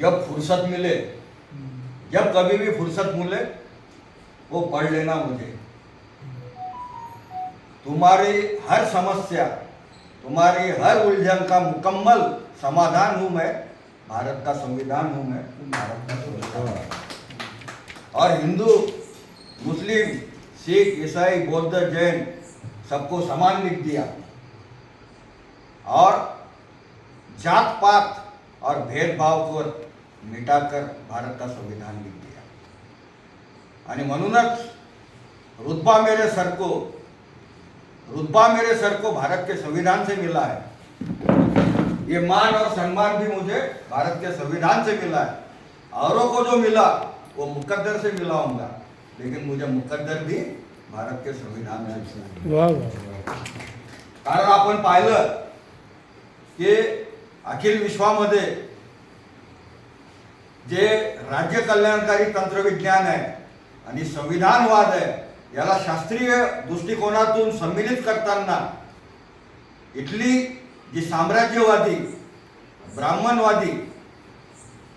जब फुर्सत मिले, जब कभी भी फुर्सत मिले, वो पढ़ लेना मुझे। तुम्हारी हर समस्या, तुम्हारी हर उलझन का मुकम्मल समाधान हूँ मैं, भारत का संविधान हूँ मैं। भारत का संविधान और हिंदू, मुस्लिम, सिख, ईसाई, बौद्ध, जैन सबको समान लिख दिया। और जात पात और भेदभाव को मिटाकर भारत का संविधान लिख दिया। आणि म्हणूनच रुतबा मेरे सर को रुतबा मेरे सर को भारत के संविधान से मिला है। ये मान और सम्मान भी मुझे भारत के संविधान से मिला है। औरों को जो मिला वो मुकद्दर से मिला होगा लेकिन मुझे मुकद्दर भी भारत के संविधान कारण आपण पाहिलं की अखिल विश्वामध्ये जे राज्य कल्याणकारी तंत्रविज्ञान आहे आणि संविधानवाद आहे याला शास्त्रीय दृष्टिकोनातून सम्मिलित करताना इथली जी साम्राज्यवादी ब्राह्मणवादी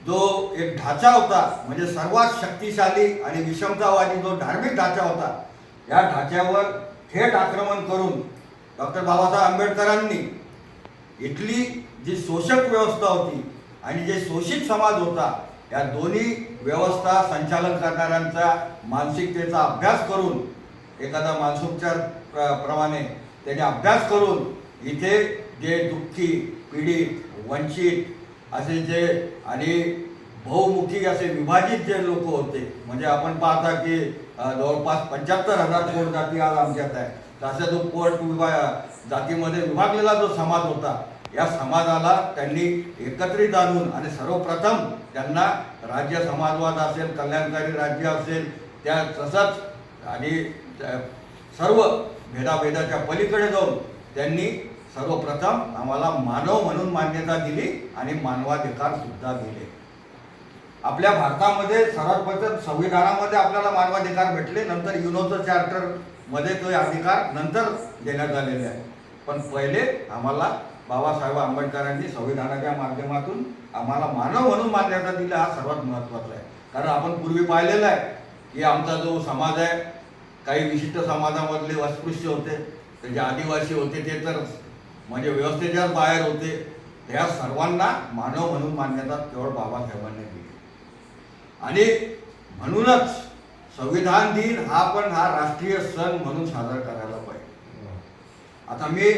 जो एक ढाचा होता म्हणजे सर्वात शक्तिशाली आणि विषमतावादी जो धार्मिक ढाचा होता या ढाच्यावर थेट आक्रमण करून डॉक्टर बाबासाहेब आंबेडकरांनी इथली जी शोषक व्यवस्था होती आणि जे शोषित समाज होता या दोन्ही व्यवस्था संचालन करणाऱ्यांचा मानसिकतेचा अभ्यास करून एखादा मानसोपचार प्र- प्रमाणे त्याने अभ्यास करून इथे जे दुःखी पीडित वंचित असे जे आणि बहुमुखी असे विभाजित जे लोक होते म्हणजे आपण पाहता की जवळपास पंच्याहत्तर हजार पोट जाती आज आमच्यात आहे. तसा जो पोट विभाग जातीमध्ये विभागलेला जो समाज होता या समाजाला त्यांनी एकत्रित आणून आणि सर्वप्रथम त्यांना राज्य समाजवाद असेल कल्याणकारी राज्य असेल त्या तसंच आणि सर्व भेदाभेदाच्या पलीकडे जाऊन त्यांनी सर्वप्रथम आम्हाला मानव म्हणून मान्यता दिली आणि मानवाधिकार सुद्धा दिले. आपल्या भारतामध्ये सर्वप्रथम संविधानामध्ये आपल्याला मानवाधिकार भेटले नंतर युनोचं चार्टरमध्ये तो अधिकार नंतर देण्यात आलेले आहे. पण पहिले आम्हाला बाबासाहेब आंबेडकरांनी संविधानाच्या माध्यमातून आम्हाला मानव म्हणून मान्यता दिली हा सर्वात महत्त्वाचा आहे. कारण आपण पूर्वी पाहिलेलं आहे की आमचा जो समाज आहे काही विशिष्ट समाजामधले अस्पृश्य होते ते जे आदिवासी होते ते तर म्हणजे व्यवस्थेच्याच बाहेर होते. त्या सर्वांना मानव म्हणून मान्यता केवळ बाबासाहेबांनी दिली. आणि म्हणूनच संविधान दिन हा पण हा राष्ट्रीय सण म्हणून साजरा करायला पाहिजे. आता मी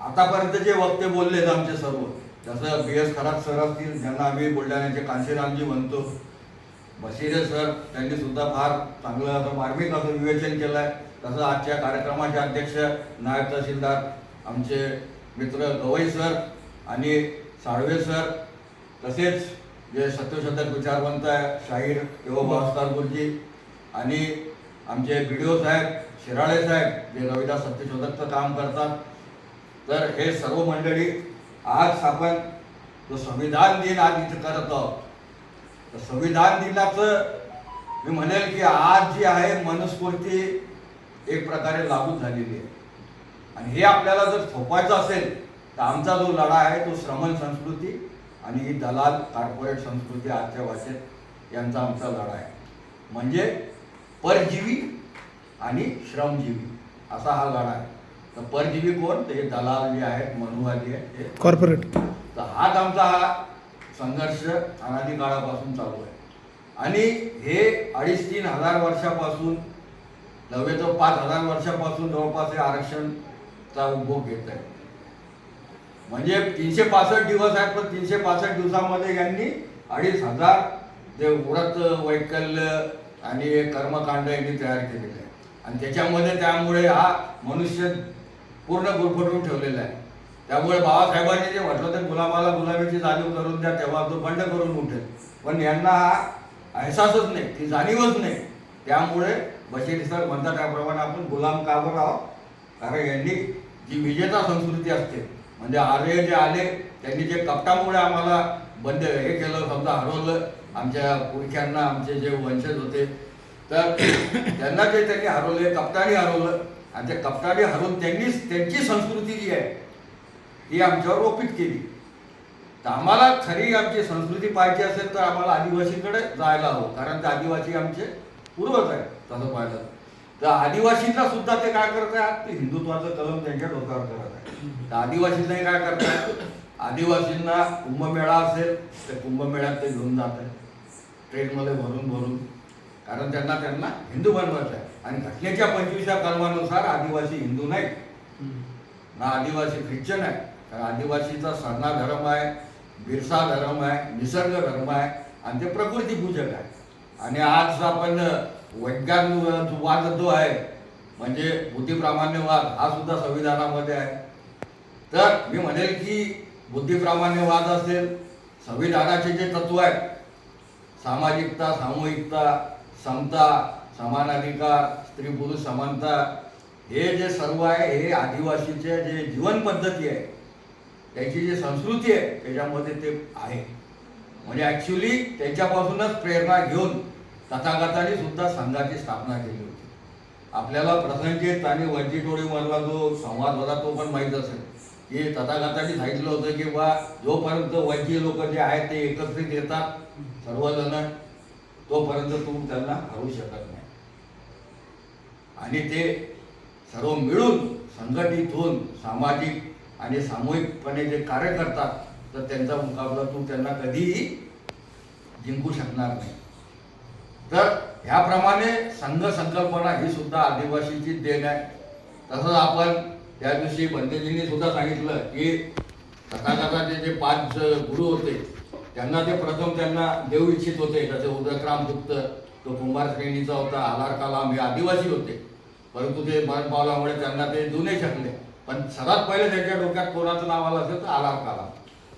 आतापर्यंत जे वक्ते बोललेत आमचे सर्व जसं बी एस खरात सर असतील ज्यांना आम्ही बुलढाण्याचे कांशीरामजी म्हणतो बशिरे सर त्यांनी सुद्धा फार चांगलं असं मार्मिक असं विवेचन केलं आहे तसं आजच्या कार्यक्रमाचे अध्यक्ष नायब तहसीलदार आमचे मित्र गवई सर आणि साळवे सर तसेच जे सत्यशतक विचारवंत आहे शाहीर किंवा भास्कर गुरुजी. आणि आमचे बी साहेब शिराळे साहेब जे रविदास सत्यशोधकचं काम करतात. तर हे सर्व मंडळी आज आपण जो संविधान दिन आज इथं करत आहोत तर संविधान दिनाचं मी म्हणेल की आज जी आहे मनुस्फूर्ती एक प्रकारे लागू झालेली आहे. आणि हे आपल्याला जर थोपायचं असेल तर आमचा जो लढा आहे तो श्रमण संस्कृती आणि ही दलाल कॉर्पोरेट संस्कृती आजच्या भाषेत यांचा आमचा लढा आहे. म्हणजे परजीवी आणि श्रमजीवी असा हा लढा आहे. तर परजीवी कोण? तर हे दलाल जे आहेत मनुवादी आहेत ते. कॉर्पोरेट तर हाच आमचा हा संघर्ष अनादी काळापासून चालू आहे. आणि हे अडीच तीन हजार वर्षापासून नव्हे तर पाच हजार वर्षापासून जवळपास हे आरक्षणचा उपभोग घेत आहे म्हणजे तीनशे पासष्ट दिवस आहेत पण तीनशे पासष्ट दिवसामध्ये यांनी अडीच हजार जे व्रत वैकल्य आणि कर्मकांड यांनी तयार केलेलं आहे. आणि त्याच्यामध्ये त्यामुळे हा मनुष्य पूर्ण गुरफटून ठेवलेला आहे. त्यामुळे बाबासाहेबांनी जे म्हटलं ते गुलामाला गुलामीची जाणीव करून द्या तेव्हा तो बंड करून उठेल. पण यांना हा अहसासच नाही ती जाणीवच नाही. त्यामुळे बशीर सर म्हणतात त्याप्रमाणे आपण गुलाम का बरं आहोत? कारण यांनी जी विजेता संस्कृती असते म्हणजे आर्य जे आले त्यांनी जे कपटामुळे आम्हाला बंद हे केलं समजा हरवलं आमच्या पुरख्यांना आमचे जे वंशज होते तर त्यांना जे त्यांनी हरवले कप्तानी हरवलं आणि ते कपटाने हरवून त्यांनीच त्यांची संस्कृती जी आहे ती आमच्यावर रोपित केली तर आम्हाला खरी आमची संस्कृती पाहिजे असेल तर आम्हाला आदिवासीकडे जायला हवं कारण ते आदिवासी आमचे पूर्वज आहे तसं पाहिलं तर. आदिवासींना सुद्धा ते काय करत आहे ते हिंदुत्वाचं कलम त्यांच्या डोक्यावर करत तर आदिवासींनाही काय करतात आदिवासींना कुंभमेळा असेल तर कुंभमेळ्यात ते घेऊन जात आहे ट्रेनमध्ये भरून भरून. कारण त्यांना त्यांना हिंदू बनवायचं आहे. आणि घटनेच्या पंचवीसच्या कलमानुसार आदिवासी हिंदू नाही ना आदिवासी ख्रिश्चन आहे कारण आदिवासीचा सरना धर्म आहे बिरसा धर्म आहे निसर्ग धर्म आहे आणि ते प्रकृती पूजक आहे. आणि आज आपण वैज्ञानिक वाद जो आहे म्हणजे बुद्धिप्रामाण्यवाद हा सुद्धा संविधानामध्ये आहे. तर मी म्हणेल की बुद्धिप्रामाण्यवाद असेल संविधानाचे जे तत्व आहेत सामाजिकता सामूहिकता समता समान अधिकार स्त्री पुरुष समानता हे जे सर्व आहे हे आदिवासीचे जे जीवन पद्धती आहे त्याची जी संस्कृती आहे त्याच्यामध्ये ते आहे. म्हणजे ॲक्च्युली त्याच्यापासूनच प्रेरणा घेऊन तथागताने सुद्धा संघाची स्थापना केली होती. आपल्याला प्रसंगित आणि वंचिटोळीमधला जो संवाद होता तो पण माहीत असेल. हे तथागतांनी सांगितलं होतं की बा जोपर्यंत वंचित लोक जे आहेत ते एकत्रित येतात सर्वजण तोपर्यंत तुम्ही त्यांना हरू शकत नाही. आणि ते सर्व मिळून संघटित होऊन सामाजिक आणि सामूहिकपणे जे कार्य करतात तर त्यांचा मुकाबला तू त्यांना कधीही जिंकू शकणार नाही. तर ह्याप्रमाणे संघ संकल्पना ही सुद्धा आदिवासीची देण आहे. तसंच आपण त्या दिवशी पंडितजींनी सुद्धा सांगितलं की तथागताचे जे पाच गुरु होते त्यांना ते प्रथम त्यांना देऊ इच्छित होते. जसे उदयक्राम गुप्त तो कुंभार श्रेणीचा होता आलार कलाम हे आदिवासी होते. परंतु ते मरण पावल्यामुळे त्यांना ते जुने शकले. पण सर्वात पहिले त्यांच्या डोक्यात कोणाचं नाव आलं असेल तर आलार कलाम.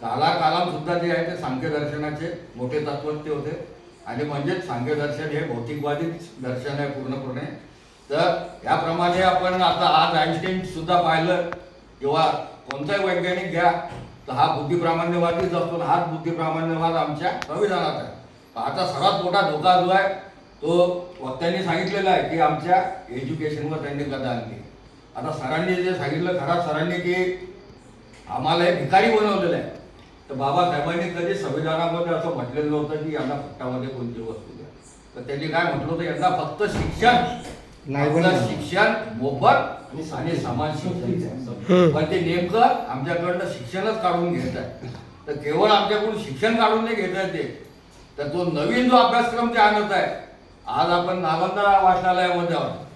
तर आलार कलाम सुद्धा जे आहे ते सांख्य दर्शनाचे मोठे तत्वज्ञ होते. आणि म्हणजेच सांख्य दर्शन हे भौतिकवादी दर्शन आहे पूर्णपणे. तर याप्रमाणे आपण आता आज आईन्स्टाईन सुद्धा पाहिलं. किंवा कोणताही वैज्ञानिक घ्या तर हा बुद्धिप्रामाण्यवादीच असतो हाच बुद्धिप्रामाण्यवाद आमच्या संविधानात आहे. आता सर्वात मोठा धोका जो आहे तो वक्त्यांनी सांगितलेला आहे की आमच्या एज्युकेशनवर त्यांनी गदा आणली आता सरांनी जे सांगितलं खरा सरांनी की आम्हाला हे भिकारी बनवलेलं आहे. तर बाबासाहेबांनी कधी संविधानामध्ये असं म्हटलेलं नव्हतं की यांना फट्टामध्ये कोणती वस्तू द्या. तर त्यांनी काय म्हटलं होतं यांना फक्त शिक्षण शिक्षण मोफत आणि समान शिक्षण. पण ते नेमकं आमच्याकडनं शिक्षणच काढून घेत आहे. तर केवळ आमच्याकडून शिक्षण काढून नाही घेत आहे ते. तर तो नवीन जो अभ्यासक्रम ते आणत आहे आज आपण नालंदा वाचनालयामध्ये आहोत.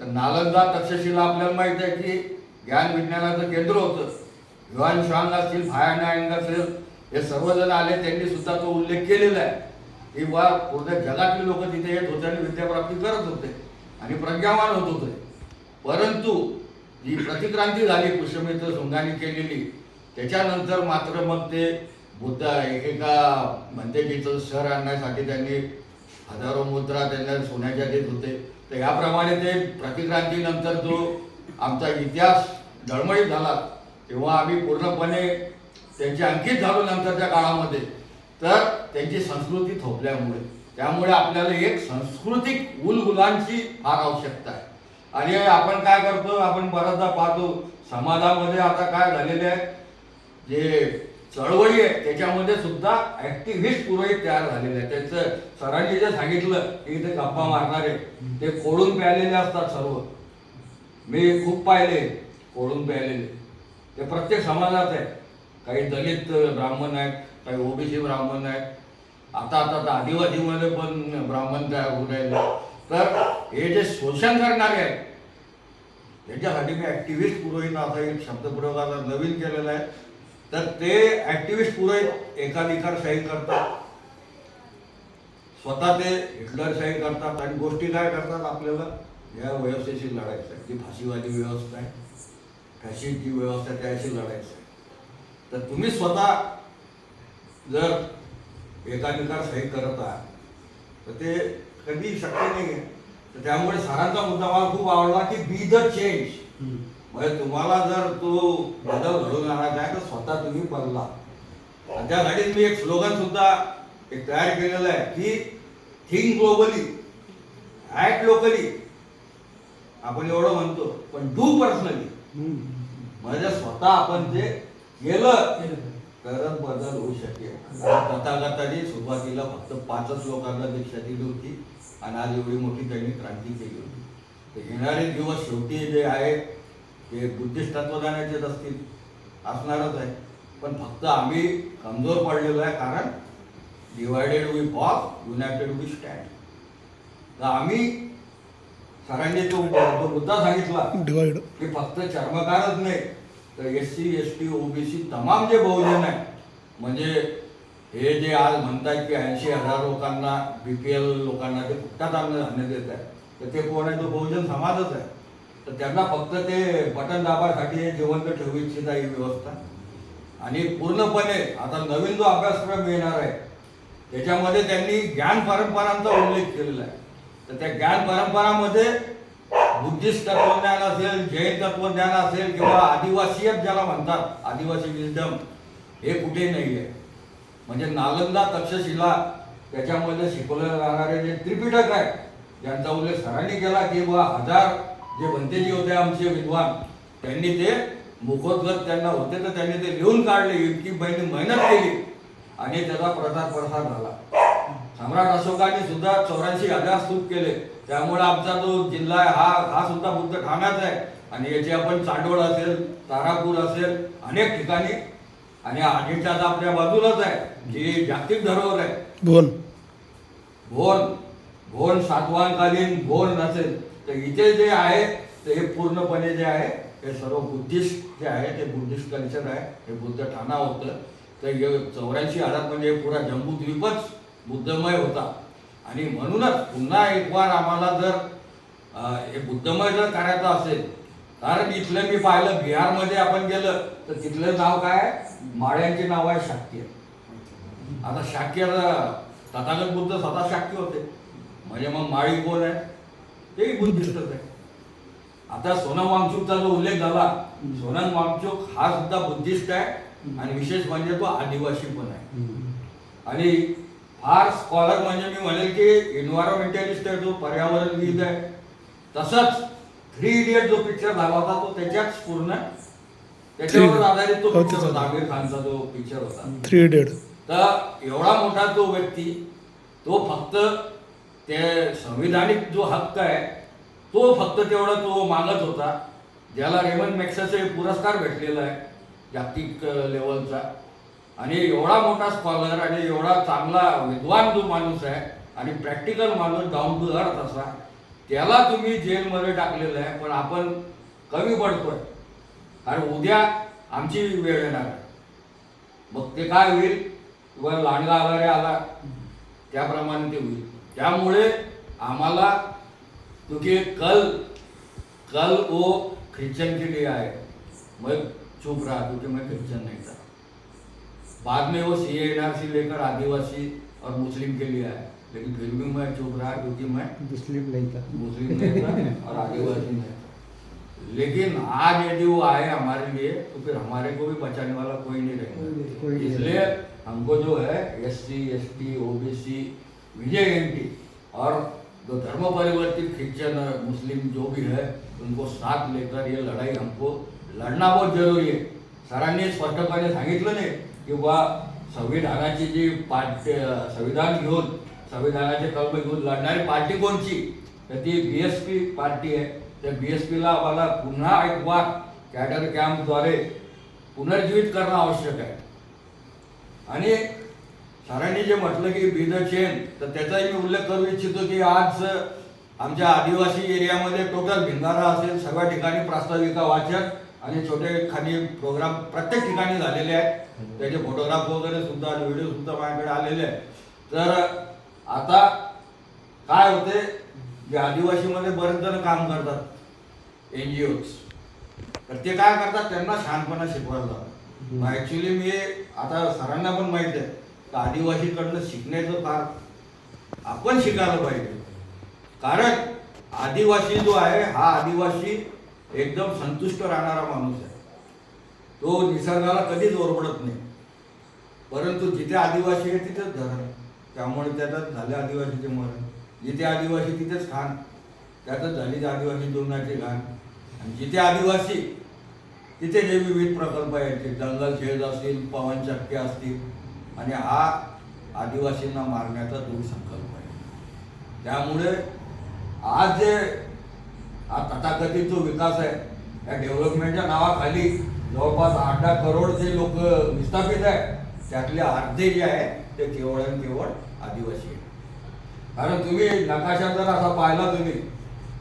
तर नालंदा तक्षशिला आपल्याला माहीत आहे की ज्ञान विज्ञानाचं केंद्र होतं. युवान श्वांग असतील फायानायंग असेल हे सर्वजण आले त्यांनी सुद्धा तो उल्लेख केलेला आहे. की बा पूर्ण जगातले लोक तिथे येत होते आणि विद्याप्राप्ती करत होते. आणि प्रज्ञावान होत होते. परंतु जी प्रतिक्रांती झाली पुष्यमित्र सुंगाने केलेली त्याच्यानंतर मात्र मग ते बुद्ध एकेका म्हणतेकीचं शहर आणण्यासाठी त्यांनी हजारो मुद्रा त्यांना सोन्याच्या देत होते. तर याप्रमाणे ते प्रतिक्रांतीनंतर जो आमचा इतिहास डळमळीत झाला तेव्हा आम्ही पूर्णपणे त्यांचे अंकित झालो नंतरच्या काळामध्ये. तर त्यांची संस्कृती थोपल्यामुळे. त्यामुळे आपल्याला एक सांस्कृतिक उलगुलांची फार आवश्यकता आहे. आणि आपण काय करतो आपण बऱ्याचदा पाहतो समाजामध्ये आता काय झालेले आहे जे चळवळी आहे त्याच्यामध्ये सुद्धा ऍक्टिव्हिस्ट पुरोहित तयार झालेले आहेत. त्यांचं सरांनी जे सांगितलं की ते गप्पा मारणारे ते खोडून प्यालेले असतात सर्व. मी खूप पाहिले खोडून प्यालेले ते प्रत्येक समाजात आहे. काही दलित ब्राह्मण आहेत काही ओबीसी ब्राह्मण आहेत आता आता तर आदिवासीमध्ये पण ब्राह्मण तयार होऊ राहिले. तर हे जे शोषण करणारे आहेत त्याच्यासाठी मी ॲक्टिव्हिस्ट पुरोहित असा एक शब्दप्रयोग आता नवीन केलेला आहे. तर ते ऍक्टिव्हिस्ट पुरोहित एकाधिकारशाही करतात. स्वतः ते हिटलरशाही करतात आणि गोष्टी काय करतात आपल्याला? या व्यवस्थेशी लढायचं आहे. जी फाशीवादी व्यवस्था आहे फॅशीची व्यवस्था त्याशी लढायचं आहे. तर तुम्ही स्वतः जर एकाधिकारशाही करत आहात तर ते कधी शक्य नाही आहे. तर त्यामुळे सरांचा मुद्दा मला खूप आवडला की बी द चेंज म्हणजे तुम्हाला जर तो बदल घडून आणायचा आहे तर स्वतः तुम्ही बदला आणि त्यासाठी मी एक स्लोगन सुद्धा एक तयार केलेलं आहे की थिंक ग्लोबली ऍक्ट लोकली आपण एवढं म्हणतो पण डू पर्सनली म्हणजे स्वतः आपण ते केलं. तरच बदल होऊ शकेल. तथागताने सुरुवातीला फक्त पाचच लोकांना दीक्षा दिली होती आणि आज एवढी मोठी त्यांनी क्रांती केली होती. तर येणारे दिवस शेवटी जे आहे ते बुद्धिस्ट तत्वज्ञानाचेच असतील. असणारच आहे. पण फक्त आम्ही कमजोर पडलेलो आहे कारण divided we fall united we stand तर आम्ही सरांनी तो मुद्दा सांगितला की फक्त चर्मकारच नाही तर S C S T OBC तमाम जे बहुजन आहे म्हणजे हे जे आज म्हणतात की ऐंशी हजार लोकांना बी पी एल लोकांना ते फुकटात अन्न धान्य देत आहे तर ते कोण आहे? तो बहुजन समाजच आहे. तर त्यांना फक्त ते बटन दाबासाठी हे जिवंत ठेवू इच्छित आहे ही व्यवस्था. आणि पूर्णपणे आता नवीन जो अभ्यासक्रम येणार आहे त्याच्यामध्ये त्यांनी ज्ञान परंपरांचा उल्लेख केलेला आहे. तर त्या ज्ञान परंपरामध्ये बुद्धिस्ट तत्वज्ञान असेल जैन तत्वज्ञान असेल किंवा आदिवासीयत ज्याला म्हणतात आदिवासी विजडम हे कुठे नाही आहे म्हणजे नालंदा तक्षशिला त्याच्यामध्ये शिकवले जाणारे जे त्रिपिटक आहे ज्यांचा उल्लेख सरांनी केला की बा हजार जे भंतेजी होते आमचे विद्वान त्यांनी ते मुखोद्गत त्यांना होते तर त्यांनी ते लिहून काढले. इतकी बहिणी मेहनत केली आणि त्याचा प्रसार प्रसार झाला. सम्राट अशोकाने सुद्धा चौऱ्याऐंशी हजार स्तूप केले. त्यामुळे आमचा जो जिल्हा आहे हा हा सुद्धा बुद्ध ठाण्याचा आहे. आणि याचे आपण चांडोळ असेल तारापूर असेल अनेक ठिकाणी. आणि आधीच्या आता आपल्या बाजूलाच आहे जी जागतिक धरोहर आहे. भुवन. भोन भोन सातवांकालीन भोन नसेल. तर इथे जे आहे ते हे पूर्णपणे जे आहे हे सर्व बुद्धिस्ट जे आहे ते बुद्धिस्ट कल्चर आहे हे बुद्ध ठाणा होतं. तर चौऱ्याऐंशी हजार म्हणजे पुरा जम्बूद्वीपच बुद्धमय होता. आणि म्हणूनच पुन्हा एक वार आम्हाला जर हे बुद्धमय जर करायचं असेल कारण इथलं मी पाहिलं बिहारमध्ये आपण गेलं तर तिथलं नाव काय? आहे? माळ्यांचे नाव आहे शाक्य. आता शाक्य तथागत बुद्ध स्वतः शाक्य होते. म्हणजे मग माळी कोण आहे? तेही बुद्धिस्टच आहे. आता सोनम वांगचूकचा जो उल्लेख झाला सोनम वांगचूक हा सुद्धा बुद्धिस्ट आहे. आणि विशेष म्हणजे तो आदिवासी पण आहे. आणि फार स्कॉलर म्हणजे मी म्हणेल की एन्व्हायरमेंटलिस्ट आहे जो पर्यावरणविद आहे. तसंच थ्री इडियट जो पिक्चर झाला होता तो त्याच्याच पूर्ण त्याच्यावर आधारित तो पिक्चर. होता आमिर खानचा जो पिक्चर होता. थ्री डेड तर एवढा मोठा तो व्यक्ती तो फक्त ते संविधानिक जो हक्क आहे तो फक्त तेवढा तो मागत होता. ज्याला रेमन मॅक्सचे पुरस्कार भेटलेला आहे जागतिक लेवलचा आणि एवढा मोठा स्कॉलर आणि एवढा चांगला विद्वान जो माणूस आहे आणि प्रॅक्टिकल माणूस डाऊन टू अर्थ असा त्याला तुम्ही जेलमध्ये टाकलेलं आहे पण आपण कमी पडतोय. कारण उद्या आमची वेळ येणार आहे. मग ते काय होईल? किंवा लांडगा आला रे आला. त्याप्रमाणे ते होईल. त्यामुळे आम्हाला तुझे कल कल ओ ख्रिश्चन के लिए मग मैं चुप रहा क्योंकि मग ख्रिश्चन नाही बाद में वो सी एन आर सी लेकर आदिवासी और मुस्लिम के लिए आए। लेकिन फिर भी मैं चुप रहा क्योंकि मैं मुस्लिम नहीं था। मुस्लिम नहीं था और आदिवासी नहीं था। लेकिन आज यदि वो आए हमारे लिए तो फिर हमारे को भी बचाने वाला कोई नहीं रहेगा। इसलिए हमको जो है S C S T O B C VJ N T और जो धर्म परिवर्तित क्रिश्चियन मुस्लिम जो भी है उनको साथ लेकर ये लड़ाई हमको लढणं बहुत जरुरी आहे सरांनी स्पष्टपणे सांगितलं नाही। किंवा संविधानाची जी पाठ संविधान घेऊन संविधानाचे कलम घेऊन लढणारी पार्टी कोणची? तर ती बी एस पी पार्टी आहे. त्या बी एस पीला आम्हाला पुन्हा एक वार कॅडर कॅम्पद्वारे पुनर्जीवित करणं आवश्यक आहे. आणि सरांनी जे म्हटलं की बी द चेन तर त्याचाही मी उल्लेख करू इच्छितो की आज आमच्या आदिवासी एरियामध्ये टोटल भिंगारा असेल सगळ्या ठिकाणी प्रास्ताविका वाचन आणि छोटे खाली प्रोग्राम प्रत्येक ठिकाणी झालेले आहेत. त्याचे फोटोग्राफ वगैरे सुद्धा आणि व्हिडिओ सुद्धा माझ्याकडे आलेले आहेत. तर आता काय होते? जे आदिवासीमध्ये बरेच जण काम करतात. एन जी ओज तर ते काय करतात? त्यांना शहाणपणा शिकवायला जातात ऍक्च्युली मी आता सरांना पण माहीत आहे की आदिवासीकडनं शिकण्याचं फार आपण शिकायला पाहिजे. कारण आदिवासी जो आहे हा आदिवासी एकदम संतुष्ट राहणारा माणूस आहे. तो निसर्गाला कधीच ओरबडत नाही. परंतु जिथे आदिवासी आहे तिथेच धरण त्यामुळे त्याच्यात झाले आदिवासीचे मरण. जिथे आदिवासी तिथेच खाण. त्यातच झाली आदिवासी जीवनाची घाण. आणि जिथे आदिवासी तिथे जे विविध प्रकल्प आहेत ते जंगल शेज असतील पवनचक्के असतील आणि हा आदिवासींना मारण्याचा दुर्संकल्प आहे. त्यामुळे आज जे हा तथाकथित जो विकास आहे या डेव्हलपमेंटच्या नावाखाली जवळपास आठ दहा करोड जे लोक विस्थापित आहे त्यातले अर्धे जे आहे ते केवळ आणि केवळ आदिवासी आहे कारण तुम्ही नकाशा जर असा पाहिला तुम्ही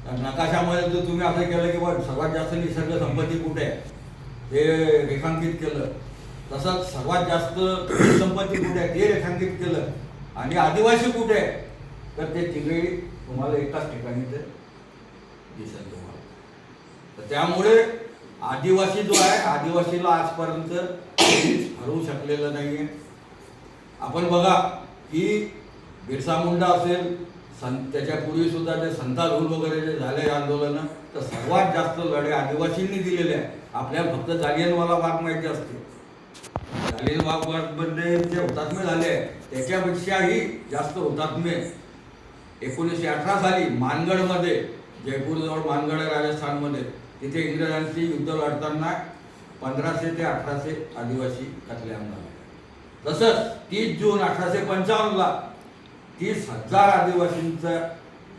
तर नकाशामध्ये जर तुम्ही असं केलं की बा सर्वात जास्त निसर्ग संपत्ती कुठे आहे? ते रेखांकित केलं. तसंच सर्वात जास्त संपत्ती कुठे आहे ते रेखांकित केलं. आणि आदिवासी कुठे आहे? तर ते तिघे तुम्हाला एकाच ठिकाणी ते दिसेल तर त्यामुळे आदिवासी जो आहे आदिवासीला आजपर्यंत हरवू शकलेलं नाही आहे आपण बघा की बिरसा मुंडा असेल सं त्याच्यापूर्वी सुद्धा संता संतालूल वगैरे जे झाले आंदोलनं तर सर्वात जास्त लढे आदिवासींनी दिलेले आहे आपल्याला फक्त जालियनवाला बाग माहिती असते. जालियनवाला बागमध्ये जे हुतात्मे झाले आहे, त्याच्यापेक्षाही जास्त हुतात्मे. एकोणीसशे अठरा साली मानगडमध्ये जयपूरजवळ मानगड राजस्थानमध्ये. तिथे इंग्रजांशी युद्ध लढताना पंधराशे ते अठराशे आदिवासी कतलेआम झाले तसंच तीस जून अठराशे पंचावन्नला तीस हजार आदिवासींचा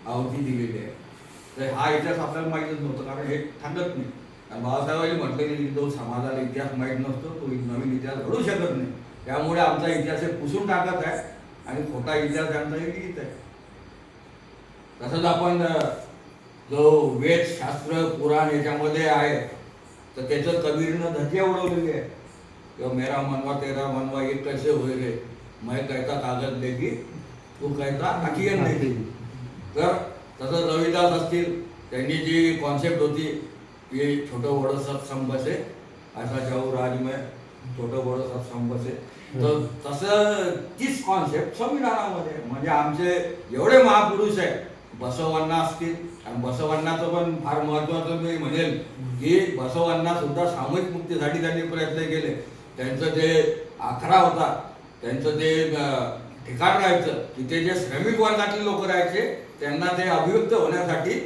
अवधी दिलेली आहे. तर हा इतिहास आपल्याला माहीतच नव्हतं कारण हे सांगत नाही. कारण बाबासाहेबांनी म्हटलेली की जो समाजाला इतिहास माहीत नसतो तो नवीन इतिहास घडू शकत नाही. त्यामुळे आमचा इतिहास हे पुसून टाकत आहे आणि खोटा इतिहास त्यांचाही लिहित आहे. तसंच आपण जो वेद शास्त्र पुराण याच्यामध्ये आहे तर त्याचं कबीरनं धज्जे उडवलेली आहे. किंवा मेरा मनवा तेरा मनवा एक कसे होईल रे? मैं कहता कागद देगी तू कहता अखियन देगी तर तसं रविदास असतील त्यांनी जी कॉन्सेप्ट होती की छोटं बडं सत्संग बसे असा जाऊ राजमय छोटं बडं सत्संग बसे तर तसं तीच कॉन्सेप्ट संविधानामध्ये म्हणजे आमचे एवढे महापुरुष आहे बसवांना असतील. आणि बसवांनाचं पण फार महत्वाचं मी म्हणेल की बसवांना सुद्धा सामूहिक मुक्तीसाठी त्यांनी प्रयत्न केले. त्यांचं जे आखडा होता त्यांचं जे ठिकाण राहायचं तिथे जे श्रमिक वर्गातले लोक राहायचे त्यांना ते अभिव्यक्त होण्यासाठी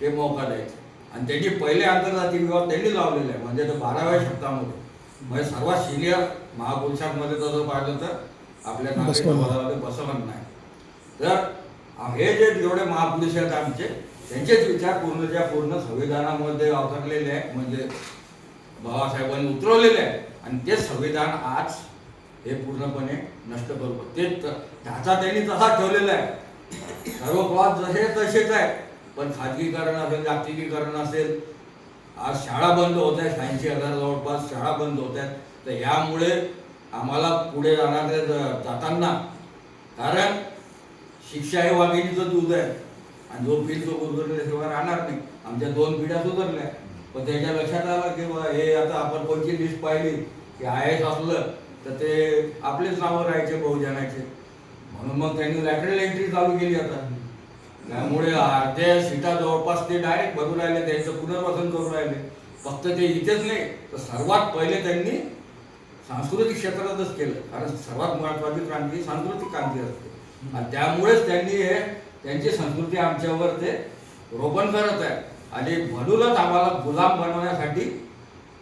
ते मौका द्यायचे. आणि त्यांनी पहिले आंतरजातीय विवाह त्यांनी लावलेले आहे म्हणजे ते बाराव्या शतकामध्ये. म्हणजे सर्वात सिनियर महापुरुषांमध्ये तसं पाहिलं तर आपल्या नागरिक. समाजामध्ये आहे. तर हे जे जेवढे महापुरुष आहेत आमचे त्यांचेच विचार पूर्णच्या पूर्ण संविधानामध्ये अवतरलेले आहे म्हणजे बाबासाहेबांनी उतरवलेले आहे आणि ते संविधान आज हे पूर्णपणे नष्ट करू ते त्याचा ढाचा त्यांनी तसा ठेवलेला आहे. सर्व प्रवास जसे तसेच आहे पण खाजगीकरण असेल जागतिकीकरण असेल आज शाळा बंद होत आहेत. शहाऐंशी हजार जवळपास शाळा बंद होत आहेत. तर ह्यामुळे आम्हाला पुढे जाणारे जाताना कारण शिक्षा हे वाघिणीचं दूध आहे. आणि जो पिल तो गुरगुरल्याशिवाय राहणार नाही. आमच्या दोन पिढ्या सुधारल्या. पण त्याच्या लक्षात आलं की बा हे आता आपण कोणची लिस्ट पाहिली? की आय एस असलं तर ते आपलेच नावं राहायचे बहुजनाचे. म्हणून मग त्यांनी लॅटरल एंट्री चालू केली आता. त्यामुळे अर्ध्या सीटा जवळपास ते डायरेक्ट भरून राहिले त्यांचं पुनर्वसन करून राहिले. फक्त ते इथेच नाही तर सर्वात पहिले त्यांनी सांस्कृतिक क्षेत्रातच केलं. कारण सर्वात महत्वाची क्रांती सांस्कृतिक क्रांती असते. आणि त्यामुळेच त्यांनी हे त्यांची संस्कृती आमच्यावर ते रोपण करत आहे. आणि म्हणूनच आम्हाला गुलाम बनवण्यासाठी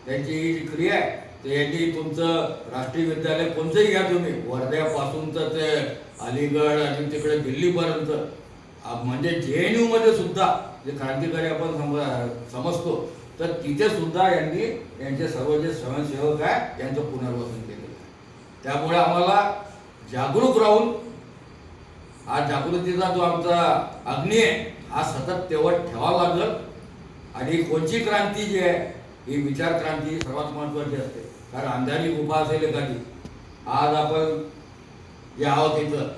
त्यांची ही जी क्रिया आहे ते यांनी तुमचं राष्ट्रीय विद्यालय कोणतंही घ्या तुम्ही. वर्ध्यापासून तर ते अलीगड आणि तिकडे दिल्लीपर्यंत. म्हणजे जे एन यूमध्ये सुद्धा जे क्रांतिकारी आपण सम- समजतो तर तिथे सुद्धा यांनी यांचे सर्व जे स्वयंसेवक आहे यांचं पुनर्वसन केलेलं आहे. त्यामुळे आम्हाला जागरूक राहून हा जागृतीचा जो आमचा अग्नी आहे हा सतत तेवढ ठेवावा लागल. आणि कोणची क्रांती जी आहे ही विचार क्रांती सर्वात महत्वाची असते. कारण अंधारी गुफा असेल एखादी आज आपण जे आहोत इथं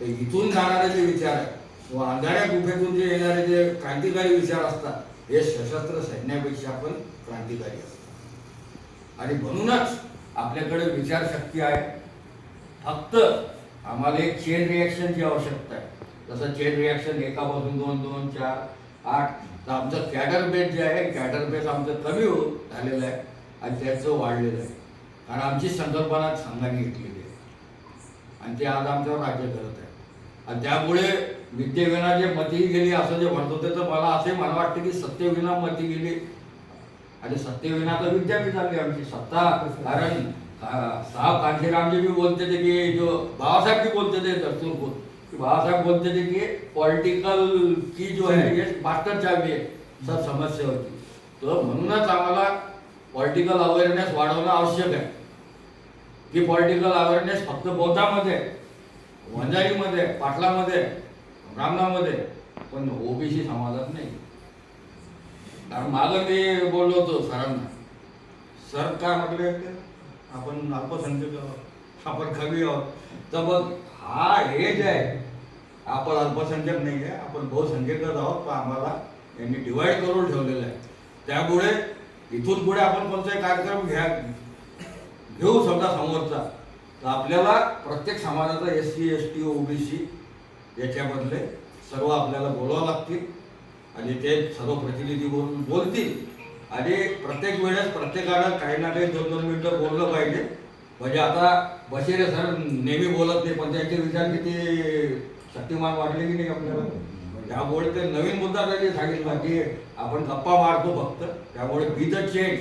ते इथून जाणारे जे विचार आहे किंवा अंधाऱ्या गुफेतून जे येणारे जे क्रांतिकारी विचार असतात हे सशस्त्र सैन्यापेक्षा पण क्रांतिकारी असतात. आणि म्हणूनच आपल्याकडे विचारशक्ती आहे. फक्त आम्हाला एक चेन रिॲक्शनची आवश्यकता आहे. जसं चेन रिॲक्शन एकापासून दोन दोन चार आठ तर आमचं कॅडर बेस जे आहे कॅडर बेस आमचं कमी हो झालेलं आहे आणि त्याचं वाढलेलं आहे. कारण आमची संकल्पना संघाने घेतलेली आहे. आणि ते आज आमच्यावर राज्य करत आहे. आणि त्यामुळे विद्येविना जे मती गेली असं जे म्हणत होते तर मला असे मला वाटतं की सत्यविना मती गेली. आणि सत्यविना तर विद्या बी आमची सत्ता कारण साहेब कांशीरामजी बी बोलते थे की जो बाबासाहेब भी बोलते थे दस्तूर को कि बाबासाहेब बोलते थे की पॉलिटिकल की जो है ये मास्टर चाबी है सब समस्या होती. तर म्हणूनच आम्हाला पॉलिटिकल अवेअरनेस वाढवणं आवश्यक आहे. की पॉलिटिकल अवेअरनेस फक्त बौद्धामध्ये वंजारीमध्ये पाटलामध्ये ब्राह्मणामध्ये पण ओबीसी समाजात नाही. कारण मागं मी बोललो होतो सरांना. सर काय म्हटले आपण अल्पसंख्यक आहोत आपण कमी आहोत. तर मग हा हे जे आहे. आपण अल्पसंख्याक नाही आहे आपण बहुसंख्यकच आहोत पण आम्हाला यांनी डिवाइड करून ठेवलेलं आहे. त्यामुळे इथून पुढे आपण कोणताही कार्यक्रम घ्या घेऊ समजा समोरचा. तर आपल्याला प्रत्येक समाजाचा S C S T OBC याच्यामधले सर्व आपल्याला बोलावं लागतील आणि ते सर्व प्रतिनिधी बोलून बोलतील. आणि प्रत्येक वेळेस प्रत्येकानं काही ना काही दोन दोन मिनिटं बोललं पाहिजे. म्हणजे आता बशेरे सर नेहमी बोलत नाही पण त्यांचे विचार किती शक्तिमान वाटले की नाही आपल्याला? त्यामुळे ते नवीन मुद्दा त्यांनी सांगितला की आपण गप्पा मारतो फक्त. त्यामुळे बी द चेंज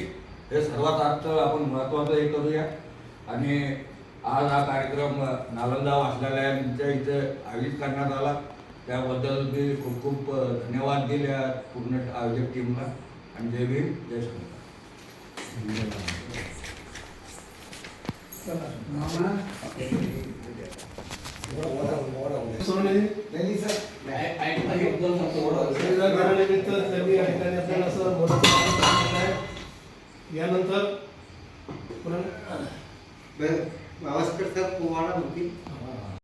हे सर्वात आजचं आपण महत्त्वाचं हे करूया. आणि आज हा कार्यक्रम नालंदा वाचनालयांच्या इथे आयोजित करण्यात आला. त्याबद्दल मी खूप खूप धन्यवाद दिले पूर्ण आयोजक टीमला. आणि जय भीम जय शंकर घरानिमित्त त्यांनी या ठिकाणी आपल्याला असं मोठं कार्यक्रम केलेला आहे. यानंतर पुन्हा बरं, गावस्कर साहेब पोवाडा होती